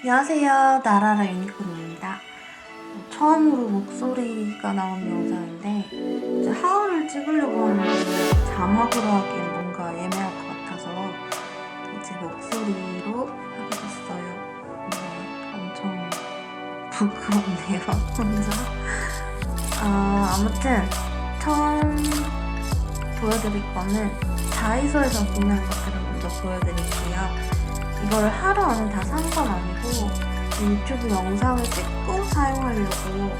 안녕하세요. 나라라 유니콘입니다. 처음으로 목소리가 나오는 영상인데 이제 하울을 찍으려고 하는데 자막으로 하기엔 뭔가 애매할 것 같아서 이제 목소리로 하게 됐어요. 네, 엄청 부끄럽네요. 혼자. 아, 아무튼 처음 보여드릴 거는 다이소에서 구매한 것들을 먼저 보여드릴게요. 이거를 하루 안에 다 산 건 아니고 유튜브 영상을 찍고 사용하려고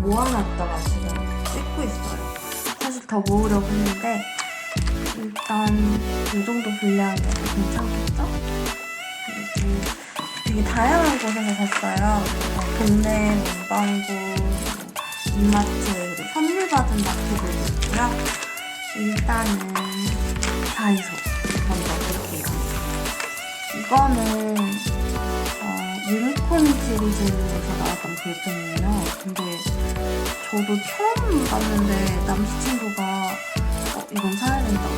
모아놨다가 지금 찍고 있어요. 사실 더 모으려고 했는데 일단 이 정도 분량이면 괜찮겠죠? 되게 다양한 곳에서 샀어요. 어, 동네 문방구, 이마트, 선물 받은 마트들도 있고요. 일단은 다이소 먼저 볼게요. 이거는 어, 유니콘 시리즈에서 나왔던 볼펜이에요. 근데 저도 처음 봤는데 남자친구가 어, 이건 사야 된다고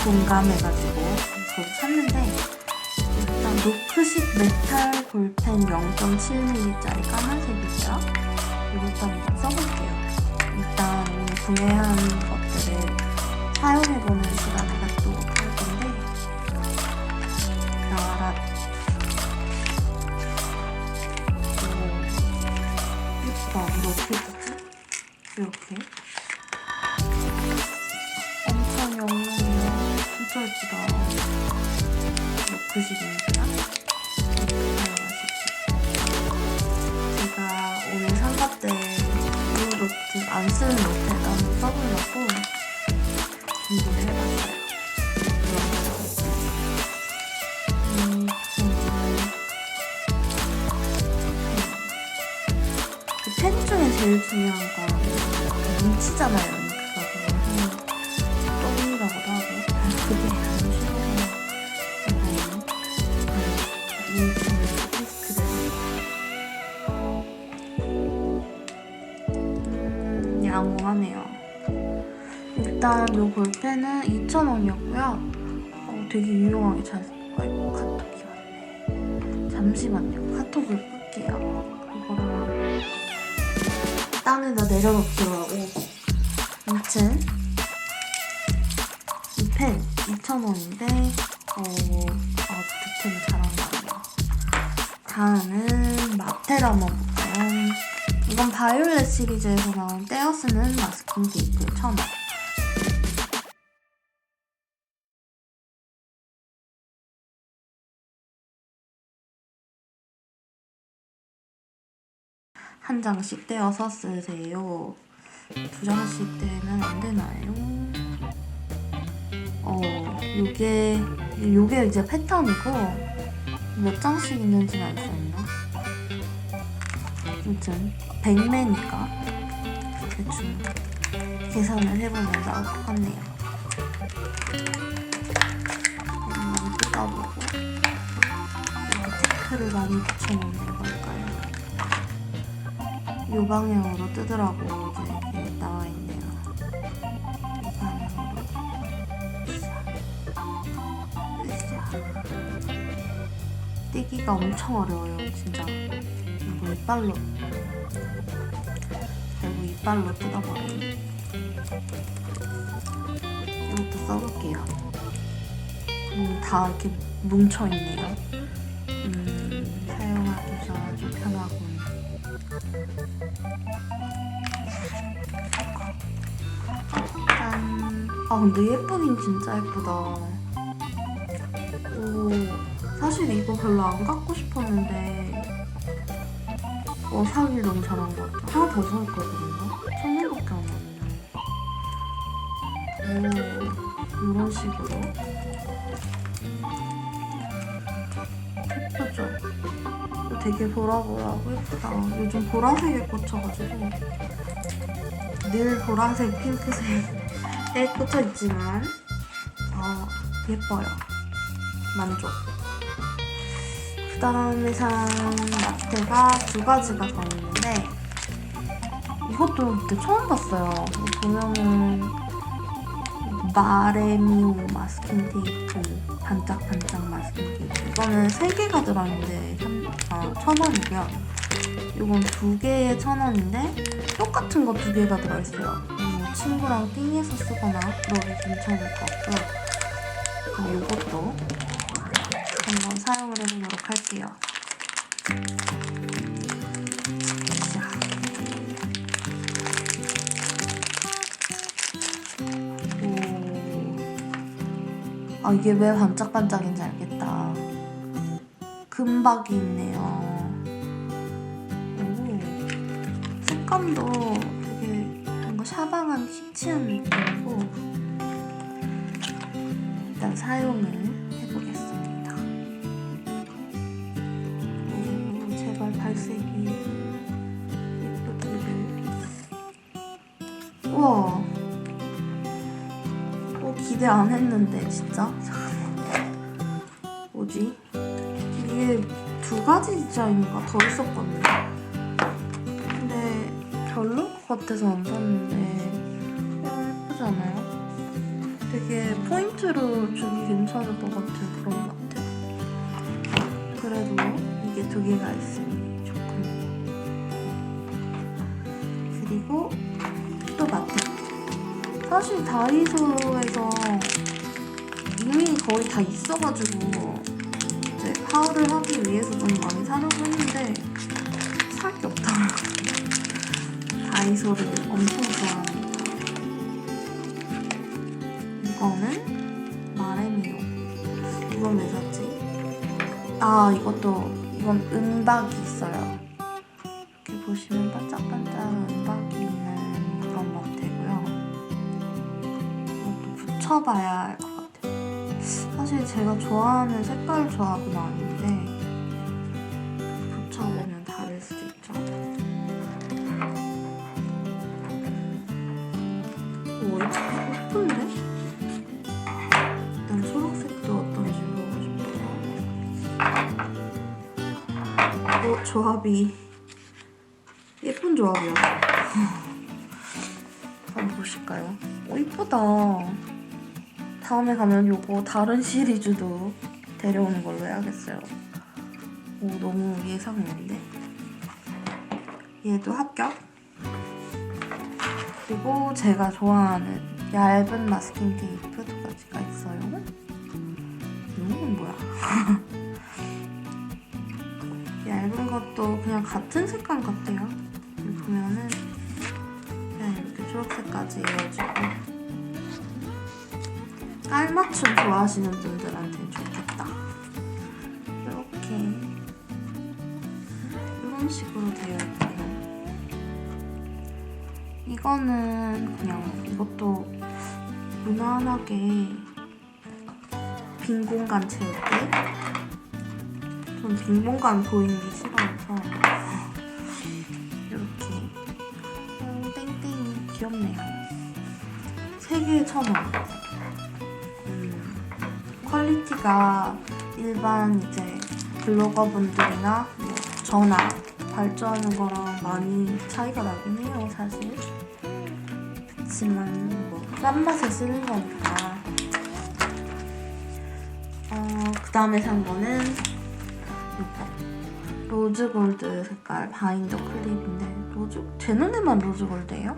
공감해가지고 저도 샀는데 일단 노크식 메탈 볼펜 0.7mm짜리 까만색이고요. 이것도 한번 써볼게요. 일단 오늘 구매한 것들을 사용해보는 시간을 갖도록 할 건데 나라. 오 예쁘다 이거 어떻게 쓰지? 이렇게. 엄청 영롱해요 진짜 예쁘다. 노크식 안 쓰는 노트에다 한번 써보려고 준비를 해봤어요. 음, 그펜 중에 제일 중요한 건 뭉치잖아요. 3,000원이었고요. 어, 되게 유용하게 잘 쓴 거예요. 뭐 카톡이 왔네. 잠시만요. 카톡을 볼게요. 이거랑 땅에다 내려놓기로하고 아무튼 이 펜 2,000원인데 어, 아, 득템이 잘한다고요. 다음은 마테를 한번 볼까요? 이건 바이올렛 시리즈에서 나온 떼어쓰는 마스킹 테이프 1,000원. 한 장씩 떼어서 쓰세요. 두 장씩 떼면 안 되나요? 어, 요게, 요게 이제 패턴이고, 몇 장씩 있는지는 알수 없나? 아무튼, 100매니까, 대충 계산을 해보면 나올 것 같네요. 음, 뜯어보고, 이렇게 체크를 많이 붙여놓는 걸까 요? 이 방향으로 뜨더라고 이제 나와 있네요. 이 방향으로. 떼기가 엄청 어려워요, 진짜. 이거 이빨로. 결국 이빨로 뜯어버리네. 이것도 써볼게요. 음, 다 이렇게 뭉쳐있네요. 아 근데 예쁘긴 진짜 예쁘다. 오 사실 이거 별로 안 갖고 싶었는데 어 사길 너무 잘한 것 같아. 하나 더 사올 걸 그랬나? 천 원밖에 안 왔네. 오 이런 식으로 예쁘죠? 되게 보라보라하고 예쁘다. 요즘 보라색에 꽂혀가지고 늘 보라색, 핑크색 에 꽂혀 있지만 어, 예뻐요. 만족. 그 다음에 산 마테가 두 가지가 더 있는데 이것도 그때 처음 봤어요. 보면은 마레미오 마스킹 테이프 반짝반짝 마스킹 테이프 이거는 세 개가 들어있는데 삼- 아, 천 원이고요. 이건 두 개에 천 원인데 똑같은 거 두 개가 들어있어요. 뭐 친구랑 띵해서 쓰거나 그러기 괜찮을 것 같고요. 그럼 이것도 한번 사용을 해보도록 할게요. 아 이게 왜 반짝반짝인지 알겠다. 금박이 있네요. 오. 색감도 뭔가 샤방한 키치한 느낌이고 일단 사용을 해보겠습니다. 오, 제발 발색이 예쁘기를. 우와. 어, 기대 안 했는데 진짜. 뭐지? 이게 두 가지 디자인인가 더 있었거든요. 근데 별로 것 같아서 안 샀는데 너무 예쁘잖아요. 되게 포인트로 주기 괜찮을 것 같은 그런 것 같아요. 그래도 이게 두 개가 있으니 조금. 그리고 또 마트. 사실 다이소에서 이미 거의 다 있어가지고 이제 하울을 하기 위해서 좀 많이 사려고 했는데 다이소를 엄청 좋아합니다. 이거는 마레미오. 이건 왜 샀지? 아 이것도 이건 은박이 있어요. 이렇게 보시면 반짝반짝 은박이 있는 그런 마트고요. 이것도 붙여봐야 알것 같아요. 사실 제가 좋아하는 색깔 붙 조합이 예쁜 조합이야. 한번 보실까요? 오, 이쁘다. 다음에 가면 요거 다른 시리즈도 데려오는 걸로 해야겠어요. 오, 너무 예상인데? 얘도 합격. 그리고 제가 좋아하는 얇은 마스킹 테이프 것도 그냥 같은 색감 같아요. 보면은 그냥 이렇게 초록색까지 이어지고 깔맞춤 좋아하시는 분들한테는 좋겠다. 이렇게 이런 식으로 되어 있고요. 이거는 그냥 이것도 무난하게 빈 공간 채울 때. 전빈 공간 보이는 게 싫어 서 이렇게 어, 땡땡이 귀엽네요. 세 개에 천 원. 음, 퀄리티가 일반 이제 블로거 분들이나 뭐 저나 발주하는 거랑 많이 차이가 나긴 해요, 사실. 그렇지만 뭐 싼 맛에 쓰는 거니까. 어, 그 다음에 산 거는 로즈 골드 색깔 바인더 클립인데 로즈 제 눈에만 로즈 골드예요?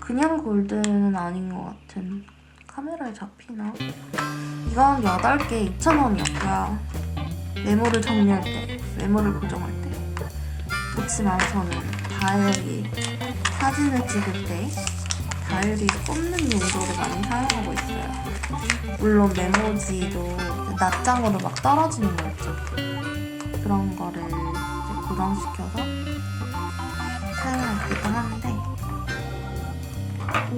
그냥 골드는 아닌 것 같은 카메라에 잡히나? 이건 8개 2,000원이었고요. 메모를 정리할 때, 메모를 고정할 때. 그렇지만 저는 다이어리 사진을 찍을 때 다이어리 꼽는 용도로 많이 사용하고 있어요. 물론 메모지도 낱장으로 막 떨어지는 거 있죠. 그런 거를 고정시켜서 사용하기도 하는데 오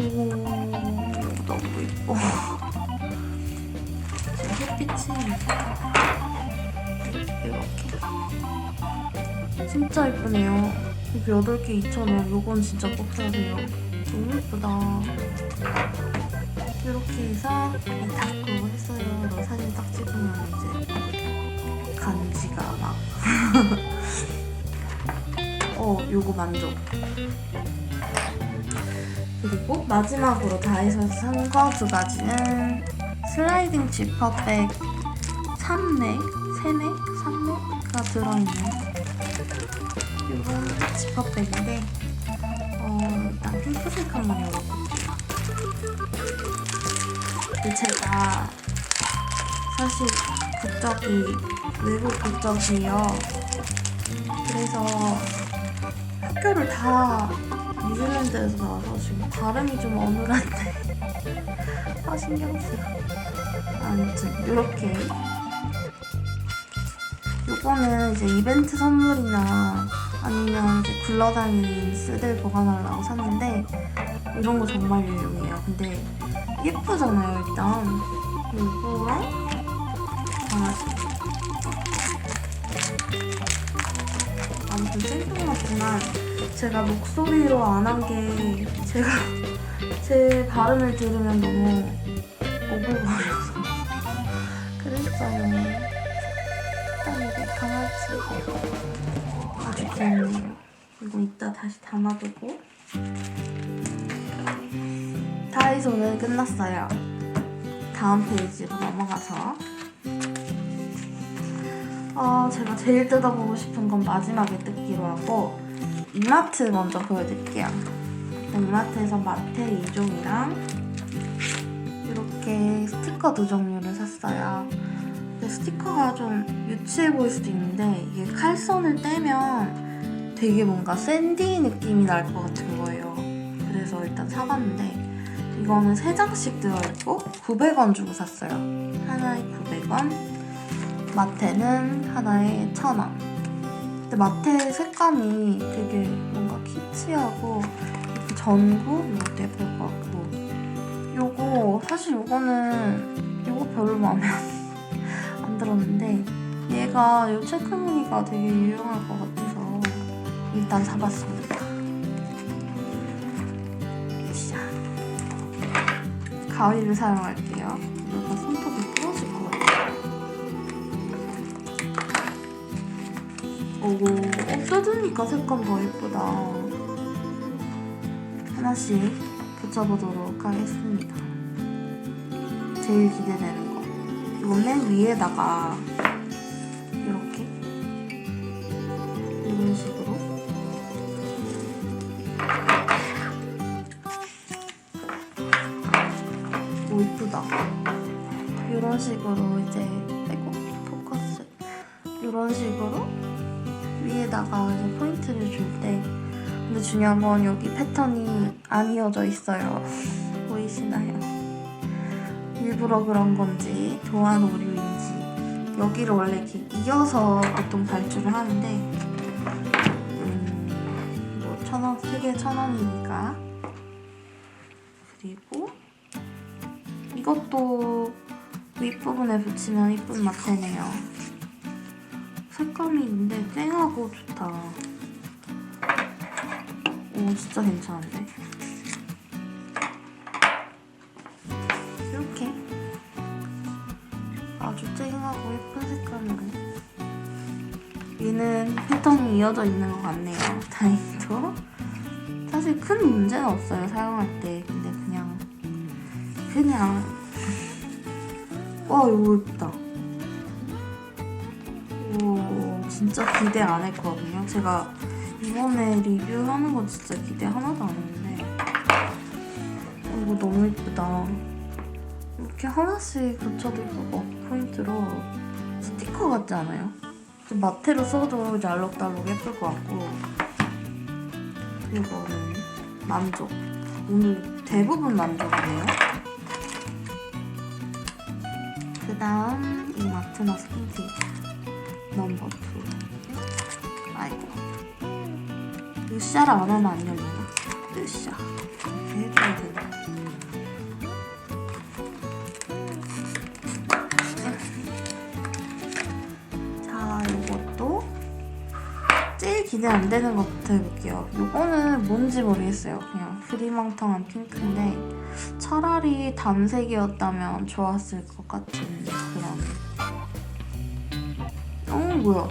너무 예뻐. 지금 햇빛이 이렇게 진짜 예쁘네요. 이거 8개 2,000원. 요건 진짜 꼭 사야 돼요. 너무 예쁘다. 이렇게 해서 닫고 했어요. 너 사진 딱 찍으면 이제 간지가 막. 어, 요거 만족. 그리고 마지막으로 다이소에서 산 거 두 가지는 슬라이딩 지퍼백 3매, 3매, 3매가 들어있는 이런 지퍼백인데 어, 일단 핑크색 한번 열어볼게요. 제가 사실 국적이 외국 국적이에요. 그래서 학교를 다 뉴질랜드에서 나와서 지금 발음이 좀 어눌한데. 아 신경 쓰여. 아무튼 이렇게. 요거는 이제 이벤트 선물이나 아니면 이제 굴러다니는 쓰들 보관하려고 샀는데 이런 거 정말 유용해요. 근데 예쁘잖아요 일단. 요거랑 강아 지 아무튼 생뚱맞지만 제가 목소리로 안 한 게 제가 제 발음을 들으면 너무 오글거려서 그랬어요. 일단 이게 강아지 아주 귀엽네요. 이거 이따 다시 담아두고 다이소는 끝났어요. 다음 페이지로 넘어가서 어, 제가 제일 뜯어보고 싶은 건 마지막에 뜯기로 하고 이마트 먼저 보여드릴게요. 이마트에서 마테 2종이랑 이렇게 스티커 두 종류를 샀어요. 근데 스티커가 좀 유치해 보일 수도 있는데 이게 칼선을 떼면 되게 뭔가 샌디 느낌이 날 것 같은 거예요. 그래서 일단 사봤는데 이거는 세 장씩 들어있고 900원 주고 샀어요. 하나에 900원. 마테는 하나에 1,000원. 근데 마테 색감이 되게 뭔가 키치하고 이렇게 전구 이것도 예쁠 것 같고 요거 사실 요거는 요거 별로 마음에 안- 안 들었는데 얘가 요 체크 무늬가 되게 유용할 것 같아서 일단 사봤습니다. 샤. 가위를 사용할게요. 오고 어, 뜯으니까 색감 더 예쁘다. 하나씩 붙여보도록 하겠습니다. 제일 기대되는 거. 이건 맨 위에다가 이렇게 이런 식으로 오 이쁘다. 이런 식으로 이제 빼고 포커스 이런 식으로 위에다가 이제 포인트를 줄 때. 근데 중요한 건 여기 패턴이 안 이어져 있어요. 보이시나요? 일부러 그런 건지 도안 오류인지. 여기를 원래 이렇게 이어서 보통 발주를 하는데 음, 뭐 천원 크게 천 원이니까. 그리고 이것도 윗부분에 붙이면 이쁜 맛 되네요 색감이 있는데 쨍하고 좋다. 오 진짜 괜찮은데. 이렇게 아주 쨍하고 예쁜 색감으로. 얘는 패턴이 이어져 있는 것 같네요. 다행히도. 사실 큰 문제는 없어요 사용할 때. 근데 그냥 그냥 와 이거 예쁘다. 진짜 기대 안 했거든요. 제가 이번에 리뷰하는 거 진짜 기대 하나도 안 했는데. 어, 이거 너무 예쁘다. 이렇게 하나씩 붙여두고 어, 포인트로 스티커 같지 않아요? 좀 마테로 써도 알록달록 예쁠 것 같고. 이거는 만족. 오늘 대부분 만족이네요. 그 다음 이 마트나 스킨티. 넘버 2 아이고. 루시아를 안 하면 안 열리나? 루시아 이렇게 해줘야 되나? 자 이것도 제일 기대 안 되는 것부터 해볼게요. 이거는 뭔지 모르겠어요. 그냥 프리망텅한 핑크인데 차라리 단색이었다면 좋았을 것 같은 그런 어 뭐야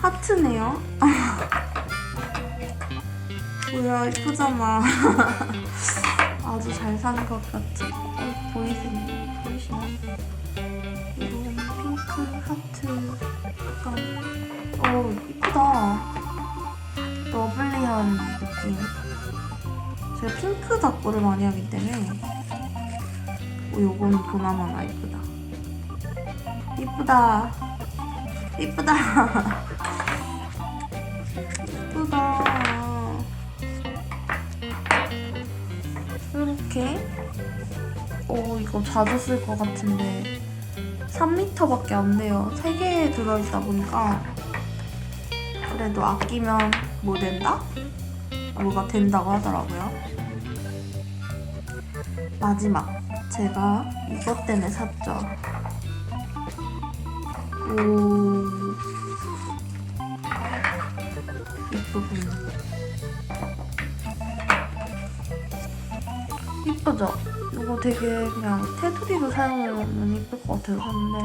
하트네요 뭐야 이쁘잖아. 아주 잘산것 같지? 어, 보이시나요? 보이시나요? 이런 핑크 하트 약간 어 이쁘다. 러블리한 느낌. 제가 핑크 닭고를 많이 하기 때문에 어, 요거는 보나마나 이쁘다. 이쁘다. 이쁘다. 이쁘다. 이렇게. 어, 이거 자주 쓸 것 같은데 3m밖에 안 돼요. 3개 들어있다 보니까 그래도 아끼면 뭐 된다? 뭐가 된다고 하더라고요. 마지막. 제가 이것 때문에 샀죠. 오. 이쁘군. 이쁘죠? 이거 되게 그냥 테두리로 사용하면 이쁠 것 같아서 샀는데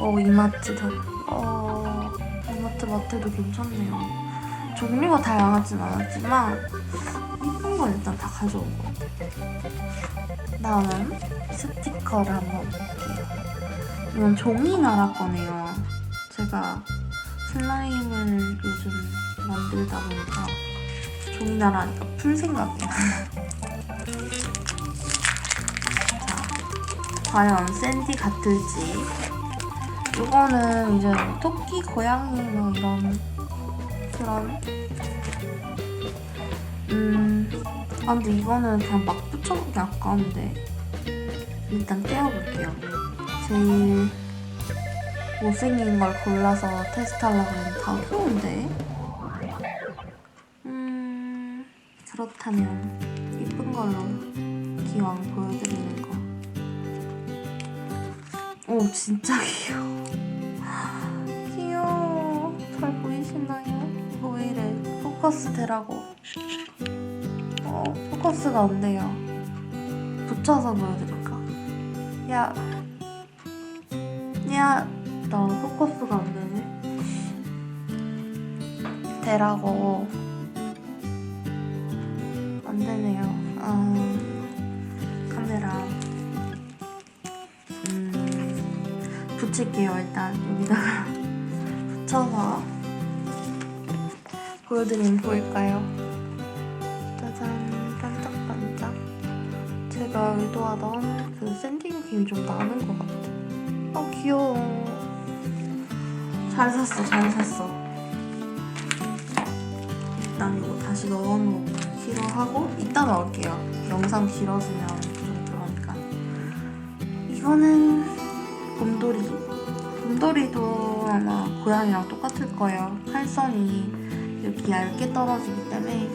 어 이마트 다, 어 이마트 마트도 괜찮네요. 종류가 다양하진 않았지만 이쁜 건 일단 다 가져온 것 같아요. 다음은 스티커를 한번 볼게요. 이건 종이 나라 거네요. 제가 슬라임을 요즘 만들다 보니까 종이 나라니까 풀 생각이야. 자, 과연 샌디 같을지. 이거는 이제 뭐 토끼, 고양이 뭐 이런 그런 음. 아 근데 이거는 그냥 막 붙여보기 아까운데 일단 떼어볼게요. 제일 못생긴 걸 골라서 테스트하려고 했는데 다 귀여운데? 그렇다면 이쁜 걸로 기왕 보여드리는 거. 오 진짜 귀여워. 귀여워. 잘 보이시나요? 이거 왜 이래? 포커스 되라고. 어, 포커스가 안 돼요. 붙여서 보여드릴까? 야, 야, 나 포커스가 안 되네. 되라고. 안 되네요. 아, 카메라. 음, 붙일게요, 일단. 여기다가 붙여서 보여드리면 보일까요? 짜잔, 반짝반짝. 제가 의도하던 그 샌딩 느낌이 좀 나는 것 같아. 아, 귀여워. 잘 샀어, 잘 샀어. 일단 이거 다시 넣어놓기로 하고 이따 넣을게요. 영상 길어지면 좀 그러니까. 이거는 곰돌이. 곰돌이도 아마 고양이랑 똑같을 거예요. 팔선이 이렇게 얇게 떨어지기 때문에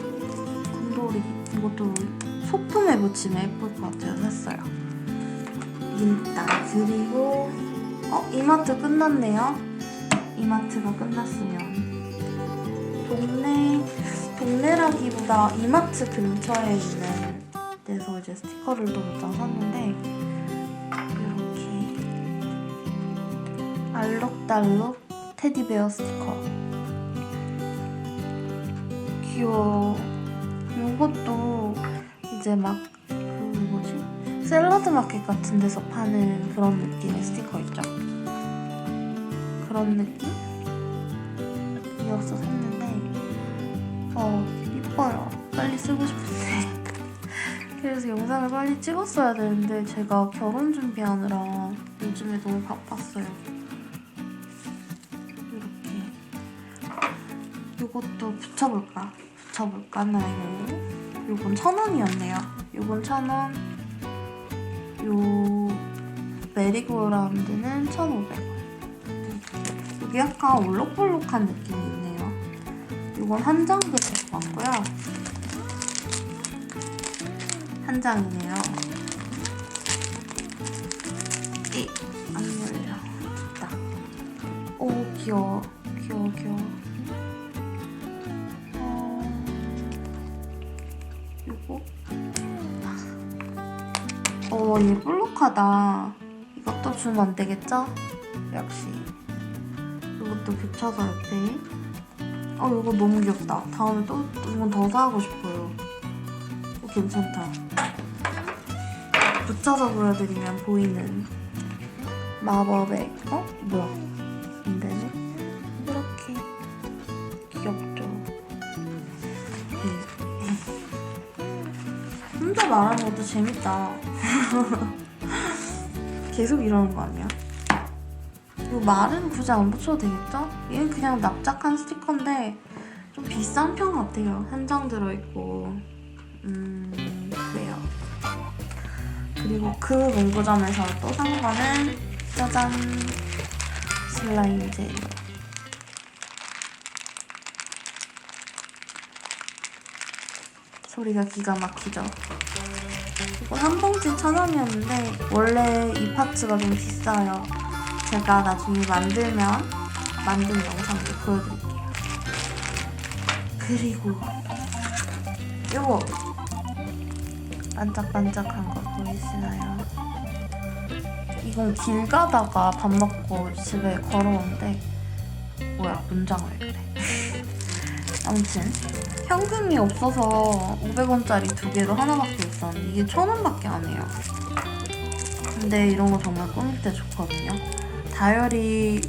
곰돌이 이것도 소품에 붙이면 예쁠 것 같아요. 샀어요. 일단 그리고 어 이마트 끝났네요. 이마트가 끝났으면 동네 동네라기보다 이마트 근처에 있는 데서 이제 스티커를 또 몇 장 샀는데 이렇게 알록달록 테디베어 스티커. 귀여워. 이것도 이제 막 그 뭐지? 샐러드 마켓 같은 데서 파는 그런 느낌의 스티커 있죠? 그런 느낌이어서 샀는데 어 이뻐요 빨리 쓰고 싶은데 그래서 영상을 빨리 찍었어야 되는데 제가 결혼 준비하느라 요즘에 너무 바빴어요 이렇게 이것도 붙여볼까? 붙여볼까 나요? 요건 천 원이었네요. 요건 천 원. 요 메리고라운드는 천오백 원. 여기 약간 올록볼록한 느낌이 있네요. 요건 한장 들어있는 것 같고요. 한 장이네요. 이, 안 열려. 됐다. 오, 귀여워. 귀여워, 귀여워. 어, 요거? 어, 얘 볼록하다. 이것도 주면 안 되겠죠? 역시. 이것도 붙여서 이렇게. 어 이거 너무 귀엽다. 다음에 또 이건 더 사고 싶어요. 어, 괜찮다. 붙여서 보여드리면 보이는 마법의 어 뭐야? 안 되네. 이렇게 귀엽죠. 네. 혼자 말하는 것도 재밌다. 계속 이러는 거 아니야? 이거 말은 굳이 안 붙여도 되겠죠? 얘는 그냥 납작한 스티커인데 좀 비싼 편 같아요. 한 장 들어있고 음 그래요. 그리고 그 문구점에서 또 산 거는 짜잔 슬라임 젤 소리가 기가 막히죠. 이거 한 봉지 천 원이었는데 원래 이 파츠가 좀 비싸요. 제가 나중에 만들면 만든 영상도 보여드릴게요. 그리고 요거 반짝반짝한 거 보이시나요? 이건 길 가다가 밥 먹고 집에 걸어오는데 뭐야 문장을 그래 아무튼 현금이 없어서 500원짜리 두 개로 하나밖에 있었는데 이게 1000원밖에 안 해요 근데 이런 거 정말 꾸밀 때 좋거든요 다이어리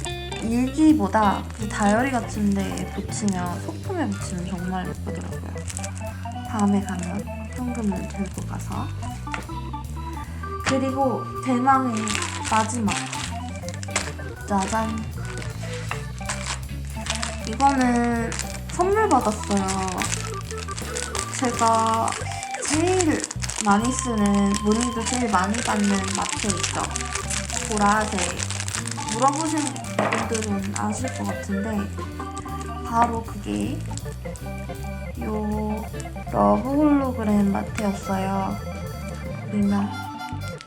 일기보다 그 다이어리 같은 데 붙이면 소품에 붙이면 정말 예쁘더라고요. 다음에 가면 현금을 들고 가서. 그리고 대망의 마지막. 짜잔. 이거는 선물 받았어요. 제가 제일 많이 쓰는 문의도 제일 많이 받는 마트 있죠? 보라색 물어보신 분들은 아실 것 같은데 바로 그게 요 러브 홀로그램 마트였어요. 미나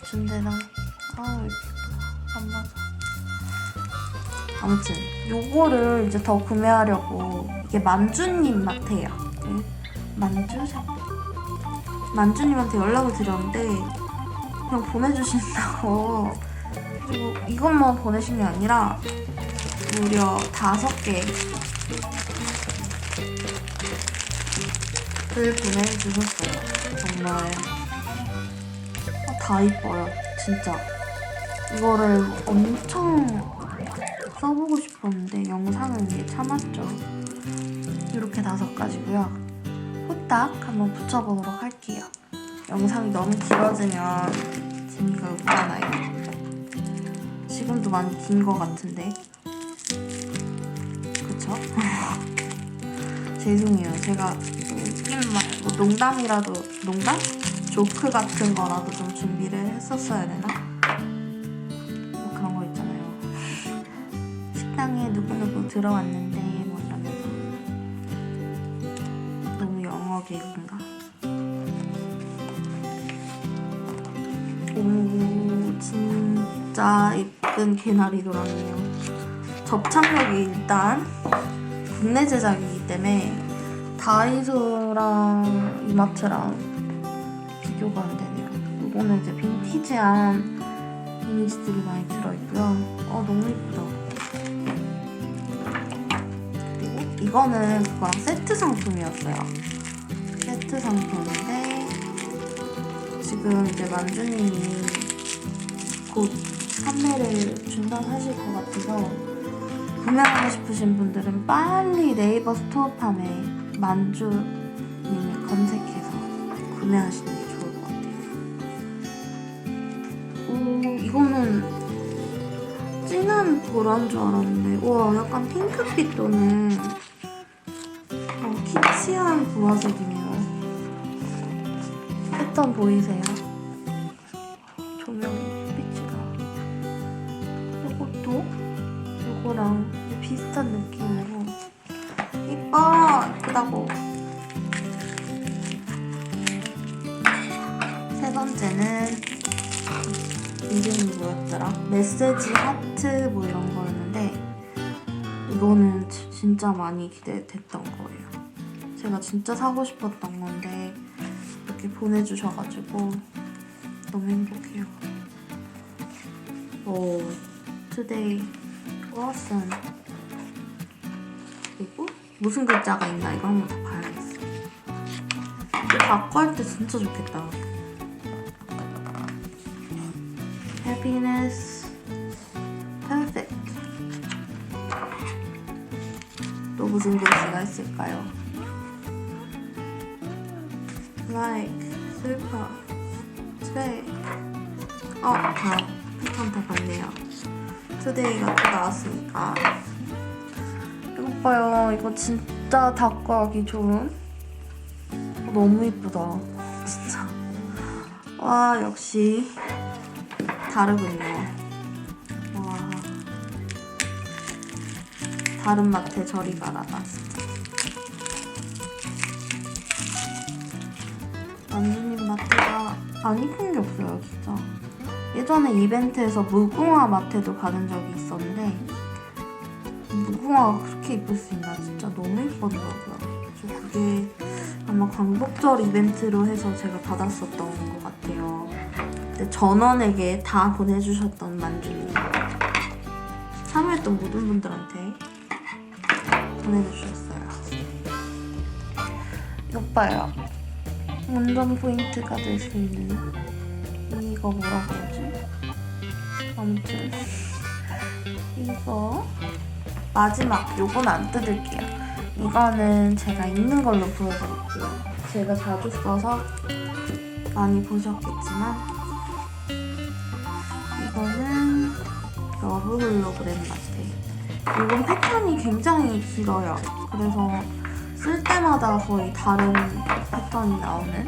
준대나 아 이렇게 안 맞아. 아무튼 요거를 이제 더 구매하려고 이게 만주님 마트예요. 네. 만주샵. 만주님한테 연락을 드렸는데 그냥 보내주신다고 그리고 이것만 보내신 게 아니라 무려 다섯 개를 보내주셨어요. 정말. 아, 다 이뻐요 진짜. 이거를 엄청 써보고 싶었는데 영상을 위해 참았죠. 이렇게 다섯 가지고요. 후딱 한번 붙여보도록 할게요. 영상이 너무 길어지면 재미가 없잖아요 지금도 많이 긴 것 같은데 그쵸? 죄송해요 제가 웃긴 말, 뭐 농담이라도 농담? 조크 같은 거라도 좀 준비를 했었어야 되나? 뭐 그런 거 있잖아요 식당에 누구누구 들어왔는데 뭐 이러면서 너무 영어 개그인가? 오 진짜 예쁜 개나리 돌았네요. 접착력이 일단 국내 제작이기 때문에 다이소랑 이마트랑 비교가 안 되네요. 이거는 이제 빈티지한 이미지들이 많이 들어있고요. 어 너무 예쁘다. 그리고 이거는 그거랑 세트 상품이었어요. 세트 상품인데 지금 이제 만주님이 곧 판매를 중단하실 것 같아서 구매하고 싶으신 분들은 빨리 네이버 스토어팜에 만주님을 검색해서 구매하시는 게 좋을 것 같아요. 오, 이거는 진한 보라인 줄 알았는데, 와, 약간 핑크빛 또는 어, 키치한 보라색이네요. 패턴 보이세요? 메시지 하트 뭐 이런 거였는데 이거는 지- 진짜 많이 기대됐던 거예요 제가 진짜 사고 싶었던 건데 이렇게 보내주셔가지고 너무 행복해요 오 today awesome 그리고 무슨 글자가 있나 이거 한번 다 봐야겠어. 이거 바꿔 할 때 진짜 좋겠다. Happiness, 무슨 글씨가 있을까요? Like, 슬퍼, today. 어, 다 패턴 다 봤네요. today가 또 나왔으니까. 이거 봐요. 이거 진짜 닦고 하기 좋은. 어, 너무 이쁘다. 진짜. 와, 역시 다르군요. 마트에 저리 가라다. 만주님 마트가 안 이쁜 게 없어요, 진짜. 예전에 이벤트에서 무궁화 마트도 가는 적이 있었는데 무궁화가 그렇게 이쁠 수 있나 진짜 너무 이쁘더라고요. 그게 아마 광복절 이벤트로 해서 제가 받았었던 것 같아요. 근데 전원에게 다 보내주셨던 만주님 참여했던 모든 분들한테 보내주셨어요. 이거 봐요. 완전 포인트가 될 수 있는 이거 뭐라고 하지? 아무튼 이거 마지막 요건 안 뜯을게요. 이거는 제가 있는 걸로 보여드릴게요. 제가 자주 써서 많이 보셨겠지만 이거는 러브 홀로그램 라떼. 이건 패턴이 굉장히 길어요. 그래서 쓸 때마다 거의 다른 패턴이 나오는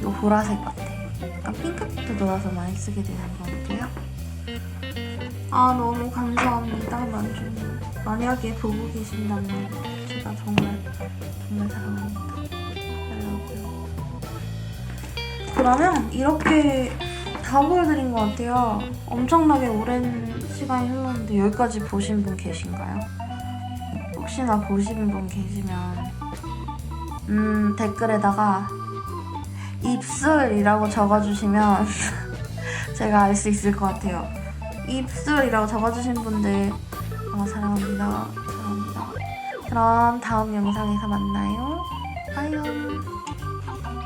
이 보라색 라떼. 약간 핑크빛도 넣어서 많이 쓰게 되는 것 같아요. 아 너무 감사합니다 만주님. 만약에 보고 계신다면 제가 정말 정말 사랑합니다. 알라고요. 그러면 이렇게 다 보여드린 것 같아요. 엄청나게 오랜 시간이 흘렀는데 여기까지 보신 분 계신가요? 혹시나 보신 분 계시면 음 댓글에다가 입술이라고 적어주시면 제가 알 수 있을 것 같아요. 입술이라고 적어주신 분들 어, 사랑합니다. 사랑합니다. 그럼 다음 영상에서 만나요. 빠이요.